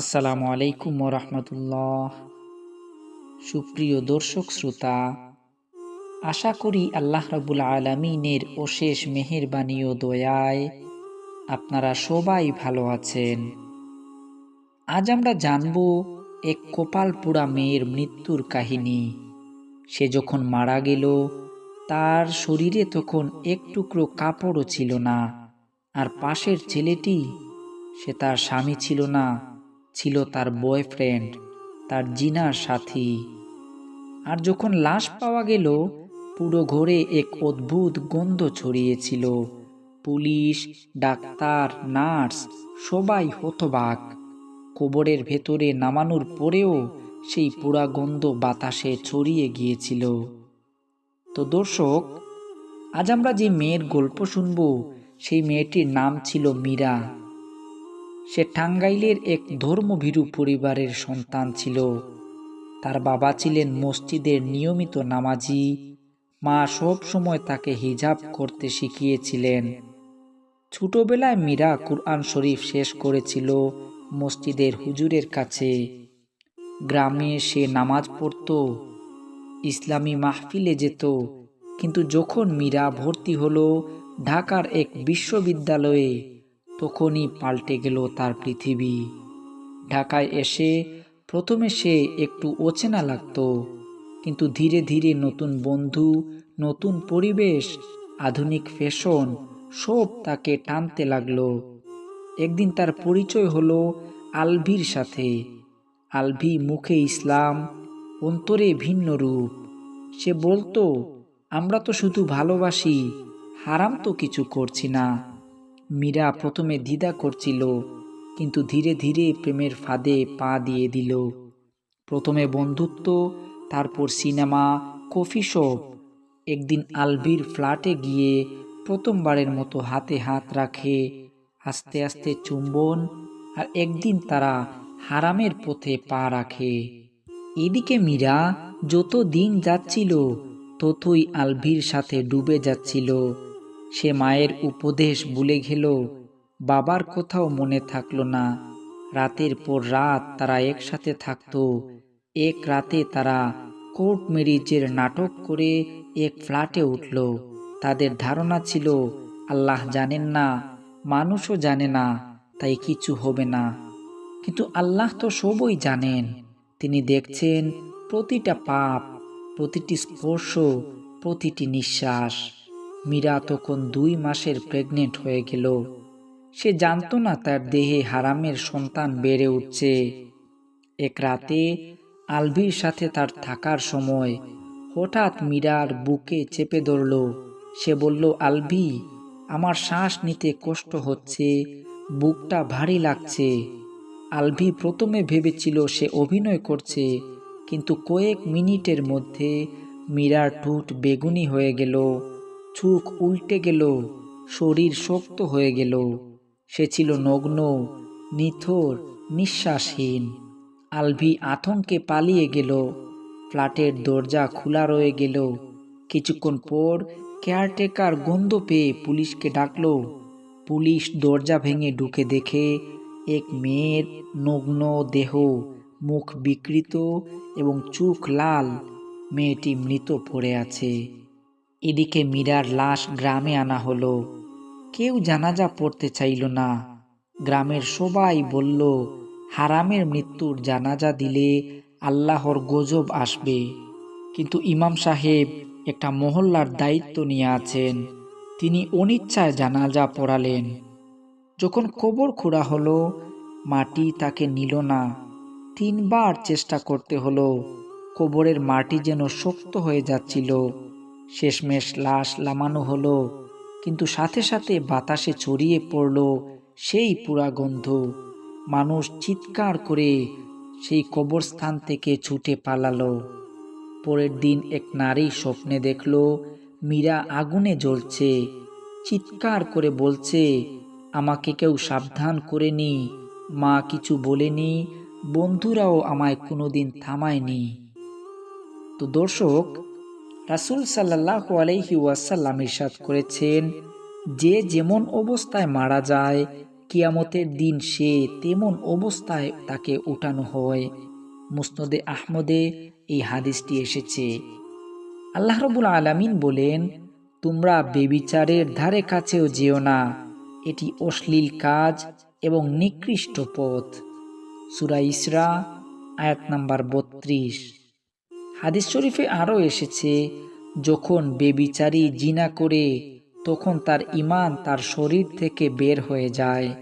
আসসালামু আলাইকুম রহমতুল্লাহ। সুপ্রিয় দর্শক, শ্রোতা, আশা করি আল্লাহ রাবুল আলমিনের অশেষ মেহেরবানি ও দয়ায় আপনারা সবাই ভালো আছেন। আজ আমরা জানব এক কপাল পোড়া মেয়ের মৃত্যুর কাহিনী। সে যখন মারা গেল, তার শরীরে তখন এক টুকরো কাপড়ও ছিল না, আর পাশের ছেলেটি, সে তার স্বামী ছিল না। ছিল তার বয়ফ্রেন্ড তার জিনার সাথী। আর যখন লাশ পাওয়া গেল, পুরো ঘরে এক অদ্ভুত গন্ধ ছড়িয়েছিল। পুলিশ, ডাক্তার, নার্স, সবাই হতবাক। কবরের ভেতরে নামানোর পরেও সেই পোড়া গন্ধ বাতাসে ছড়িয়ে গিয়েছিল। তো দর্শক, আজ আমরা যে মেয়ের গল্প শুনব, সেই মেয়েটির নাম ছিল মীরা। সে টাঙ্গাইলের এক ধর্মভীরু পরিবারের সন্তান ছিল। তার বাবা ছিলেন মসজিদের নিয়মিত নামাজি। মা সব সময় তাকে হিজাব করতে শিখিয়েছিলেন। ছোটবেলায় মীরা কুরআন শরীফ শেষ করেছিল মসজিদের হুজুরের কাছে। গ্রামে সে নামাজ পড়ত, ইসলামী মাহফিলে যেত। কিন্তু যখন মীরা ভর্তি হলো, ঢাকার এক বিশ্ববিদ্যালয়ে তখনই পাল্টে গেল তার পৃথিবী। ঢাকায় এসে প্রথমে সে একটু অচেনা লাগতো, কিন্তু ধীরে ধীরে নতুন বন্ধু, নতুন পরিবেশ, আধুনিক ফ্যাশন, সব তাকে টানতে লাগল। একদিন তার পরিচয় হলো আলভির সাথে। আলভি মুখে ইসলাম, অন্তরে ভিন্ন রূপ। সে বলতো, আমরা তো শুধু ভালোবাসি, হারাম তো কিছু করছি না। মীরা প্রথমে দ্বিধা করছিল, কিন্তু ধীরে ধীরে প্রেমের ফাঁদে পা দিয়ে দিল। প্রথমে বন্ধুত্ব, তারপর সিনেমা, কফি শপ। একদিন আলবির ফ্ল্যাটে গিয়ে প্রথমবারের মতো হাতে হাত রাখে, আস্তে আস্তে চুম্বন, আর একদিন তারা হারামের পথে পা রাখে। এদিকে মীরা যত দিন যাচ্ছিল, ততই আলভির সাথে ডুবে যাচ্ছিল। সে মায়ের উপদেশ ভুলে গেল, বাবার কোথাও মনে থাকল না। রাতের পর রাত তারা একসাথে থাকতো, এক রাতে তারা কোর্ট ম্যারিজের নাটক করে এক ফ্ল্যাটে উঠল। তাদের ধারণা ছিল, আল্লাহ জানেন না, মানুষও জানে না, তাই কিছু হবে না। কিন্তু আল্লাহ তো সবই জানেন। তিনি দেখছেন, প্রতিটা পাপ, প্রতিটি স্পর্শ, প্রতিটি নিঃশ্বাস। মীরা তখন দুই মাসের প্রেগনেন্ট হয়ে গেল। সে জানতো না তার দেহে হারামের সন্তান বেড়ে উঠছে। এক রাতে আলভির সাথে তার থাকার সময় হঠাৎ মীরার বুকে চেপে ধরল। সে বলল, আলভি, আমার শ্বাস নিতে কষ্ট হচ্ছে, বুকটা ভারী লাগছে। আলভি প্রথমে ভেবেছিল সে অভিনয় করছে, কিন্তু কয়েক মিনিটের মধ্যে মীরার ঠোঁট বেগুনি হয়ে গেল। চোখ উল্টে গেল, শরীর শক্ত হয়ে গেল। সে ছিল নগ্ন, নিথর, নিঃশ্বাসহীন। আলভি আতঙ্কে পালিয়ে গেল। ফ্ল্যাটের দরজা খোলা রয়ে গেল। কিছুক্ষণ পর কেয়ারটেকার গন্ধ পেয়ে পুলিশকে ডাকল। পুলিশ দরজা ভেঙে ঢুকে দেখে এক মেয়ের নগ্ন দেহ, মুখ বিকৃত এবং চোখ লাল। মেয়েটি মৃত পড়ে আছে। এদিকে মীরার লাশ গ্রামে আনা হলো। কেউ জানাজা পড়তে চাইল না। গ্রামের সবাই বলল, হারামের মৃত্যুর জানাজা দিলে আল্লাহর গজব আসবে। কিন্তু ইমাম সাহেব একটা মহল্লার দায়িত্ব নিয়ে আছেন। তিনি অনিচ্ছায় জানাজা পড়ালেন। যখন কবর খোঁড়া হলো, মাটি তাকে নিল না। তিনবার চেষ্টা করতে হলো। কবরের মাটি যেন শক্ত হয়ে যাচ্ছিল। শেষমেশ লাশ লামানো হলো, কিন্তু সাথে সাথে বাতাসে ছড়িয়ে পড়ল সেই পুরা গন্ধ। মানুষ চিৎকার করে সেই কবরস্থান থেকে ছুটে পালালো। পরের দিন এক নারী স্বপ্নে দেখল, মীরা আগুনে জ্বলছে। চিৎকার করে বলছে, আমাকে কেউ সাবধান করেনি মা কিছু বলেনি, বন্ধুরাও আমায় কোনোদিন থামায়নি। তো দর্শক রাসুল সাল্লাহ আলহি ওয়াসাল্লাম ইরশাদ করেছেন, যে যেমন অবস্থায় মারা যায়, কিয়ামতের দিন সে তেমন অবস্থায় তাকে উঠানো হয়। মুসনদে আহমদে এই হাদিসটি এসেছে। আল্লাহ রবুল আলামিন বলেন, তোমরা বেবিচারের ধারে কাছেও যেও না। এটি অশ্লীল কাজ এবং নিকৃষ্ট পথ। সুরা ইসরা, আয়াত নাম্বার বত্রিশ। হাদিস শরীফে আরও এসেছে, যখন বেবিচারী জিনা করে, তখন তার ইমান তার শরীর থেকে বের হয়ে যায়।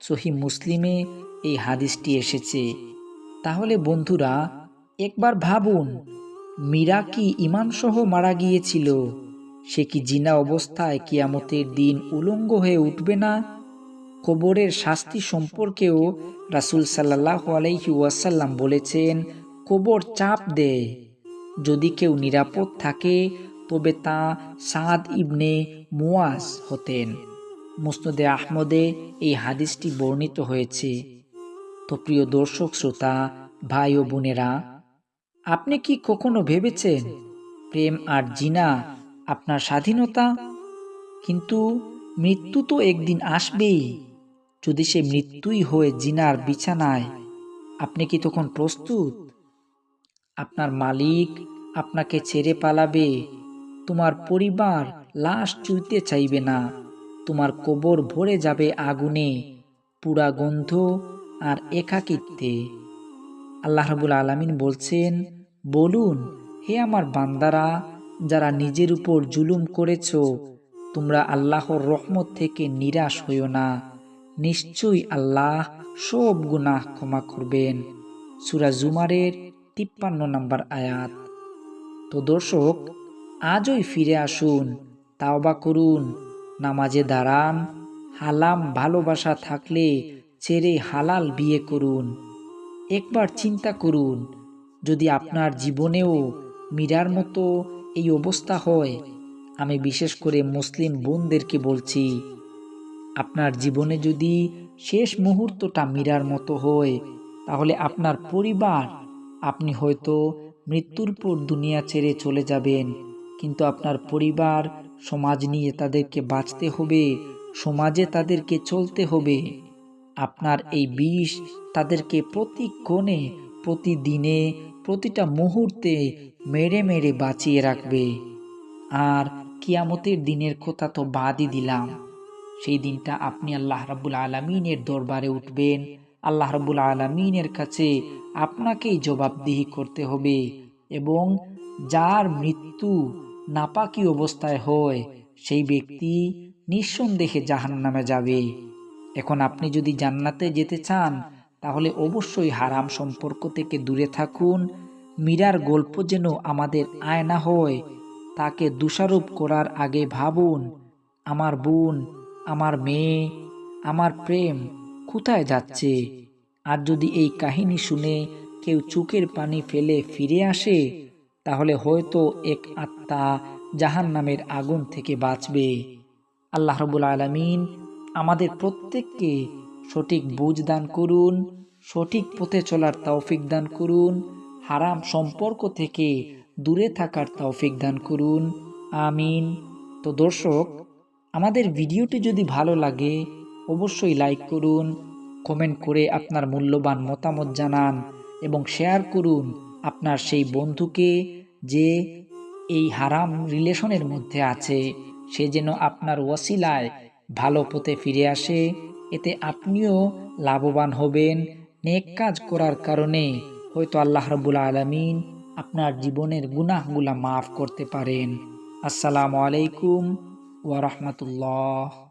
সহি মুসলিমে এই হাদিসটি এসেছে। তাহলে বন্ধুরা, একবার ভাবুন, মীরা কি ইমানসহ মারা গিয়েছিল? সে কি জিনা অবস্থায় কিয়ামতের দিন উলঙ্গ হয়ে উঠবে না? কবরের শাস্তি সম্পর্কেও রাসুল সাল্লাহ আলাইহি ওয়াসাল্লাম বলেছেন, কবর চাপ দেয়। যদি কেউ নিরাপদ থাকে, তবে তা সাদ ইবনে মুয়াজ হতেন। মুসনদে আহমদে এই হাদিসটি বর্ণিত হয়েছে। তো প্রিয় দর্শক, শ্রোতা, ভাই ও বোনেরা, আপনি কি কখনো ভেবেছেন প্রেম আর জিনা আপনার স্বাধীনতা? কিন্তু মৃত্যু তো একদিন আসবেই। যদি সে মৃত্যুই হয়ে জিনার বিছানায়, আপনি কি তখন প্রস্তুত? আপনার মালিক আপনাকে ছেড়ে পালাবে। তোমার পরিবার লাশ চুইতে চাইবে না। তোমার কবর ভরে যাবে আগুনে, পুরা গন্ধ আর একাকিত্বে। আল্লাহ রাবুল আলামিন বলছেন, বলুন, হে আমার বান্দারা, যারা নিজের উপর জুলুম করেছ, তোমরা আল্লাহর রহমত থেকে নিরাশ হইও না। নিশ্চয়ই আল্লাহ সব গুনাহ ক্ষমা করবেন। সুরা জুমারের তিপ্পান্ন নম্বর আয়াত। তো দর্শক, আজই ফিরে আসুন, তাওবা করুন, নামাজে দাঁড়ান, হালাম ভালোবাসা থাকলে ছেড়ে হালাল বিয়ে করুন। একবার চিন্তা করুন, যদি আপনার জীবনেও মীরার মতো এই অবস্থা হয়, আমি বিশেষ করে মুসলিম বোনদেরকে বলছি, আপনার জীবনে যদি শেষ মুহূর্তটা মীরার মতো হয়, তাহলে আপনার পরিবার আপনি হয়তো মৃত্যুর পর দুনিয়া ছেড়ে চলে যাবেন, কিন্তু আপনার পরিবার, সমাজ নিয়ে তাদেরকে বাঁচতে হবে, সমাজে তাদেরকে চলতে হবে। আপনার এই বিষ তাদেরকে প্রতিক্ষণে প্রতিদিনে, প্রতিটা মুহূর্তে মেরে মেরে বাঁচিয়ে রাখবে। আর কিয়ামতের দিনের কথা তো বাদই দিলাম। সেই দিনটা আপনি আল্লাহ রাবুল আলমিনের দরবারে উঠবেন আল্লাহ রাবুল আলমিনের কাছে আপনাকেই জবাবদিহি করতে হবে এবং যার মৃত্যু নাপাকি অবস্থায় হয়, সেই ব্যক্তি নিঃসন্দেহে জাহান নামে যাবে। এখন আপনি যদি জান্নাতে যেতে চান, তাহলে অবশ্যই হারাম সম্পর্ক থেকে দূরে থাকুন। মীরার গল্প যেন আমাদের আয়না হয়, তাকে দোষারোপ করার আগে ভাবুন, আমার বোন, আমার মেয়ে, আমার প্রেম কোথায় যাচ্ছে? আর যদি এই কাহিনী শুনে কেউ চুকের পানি ফেলে ফিরে আসে, তাহলে হয়তো এক আত্মা জাহান নামের আগুন থেকে বাঁচবে। আল্লাহ রবুল আলমিন আমাদের প্রত্যেককে সঠিক বুঝ দান করুন, সঠিক পথে চলার তৌফিক দান করুন, হারাম সম্পর্ক থেকে দূরে থাকার তৌফিক দান করুন। আমিন। তো দর্শক, আমাদের ভিডিওটি যদি ভালো লাগে অবশ্যই লাইক করুন কমেন্ট করে আপনার মূল্যবান মতামত জানান এবং শেয়ার করুন আপনার সেই বন্ধুকে যে এই হারাম রিলেশনের মধ্যে আছে। সে যেন আপনার ওয়াসিলায় ভালো পথে ফিরে আসে। এতে আপনিও লাভবান হবেন। নেক কাজ করার কারণে হয়তো আল্লাহ রবুল আলমিন আপনার জীবনের গুনাহগুলা মাফ করতে পারেন। আসসালামু আলাইকুম ওয়া রাহমাতুল্লাহ।